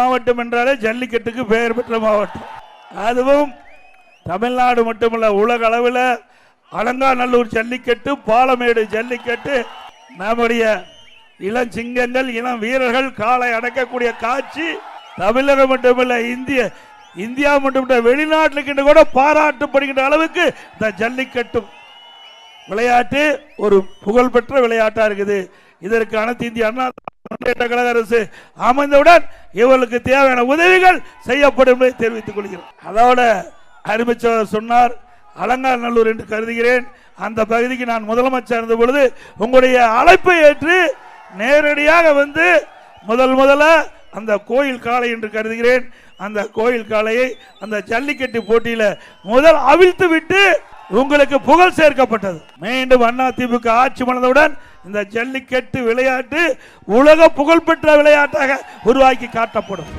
மாவட்டம் என்றாலே ஜல்லிக்கட்டுக்கு பெயர் பெற்ற மாவட்டம். அதுவும் தமிழ்நாடு மட்டுமல்ல உலக அளவில் அலங்காநல்லூர் ஜல்லிக்கட்டு பாலமேடு ஜல்லிக்கட்டு நம்முடைய இளம் சிங்கங்கள் இளம் வீரர்கள் காலை அடக்கக்கூடிய காட்சி தமிழகம் மட்டுமல்ல இந்திய இந்தியா மட்டுமல்ல வெளிநாட்டில் கூட பாராட்டப்படுகின்ற அளவுக்கு இந்த ஜல்லிக்கட்டு விளையாட்டு ஒரு புகழ்பெற்ற விளையாட்டா இருக்குது. இதற்கு அனைத்து இந்திய அண்ணா கழக அரசு அமைந்தவுடன் இவர்களுக்கு தேவையான உதவிகள் செய்யப்படும் என்பதை தெரிவித்துக் கொள்கிறேன் அதோட அறிவிச்சவர் சொன்னார் அலங்காநல்லூர் என்று கருதுகிறேன். அந்த பகுதிக்கு நான் முதலமைச்சர் இருந்த பொழுது உங்களுடைய அழைப்பை ஏற்று நேரடியாக வந்து முதல் முதல்ல அந்த கோயில் காளை என்று கருதுகிறேன். அந்த கோயில் காளையை அந்த ஜல்லிக்கட்டு போட்டியில முதல் அவிழ்த்து விட்டு உங்களுக்கு புகழ் சேர்க்கப்பட்டது. மீண்டும் அண்ணா திமுக ஆட்சி மலர்ந்தவுடன் இந்த ஜல்லிக்கட்டு விளையாட்டு உலக புகழ்பெற்ற விளையாட்டாக உருவாக்கி காட்டப்படும்.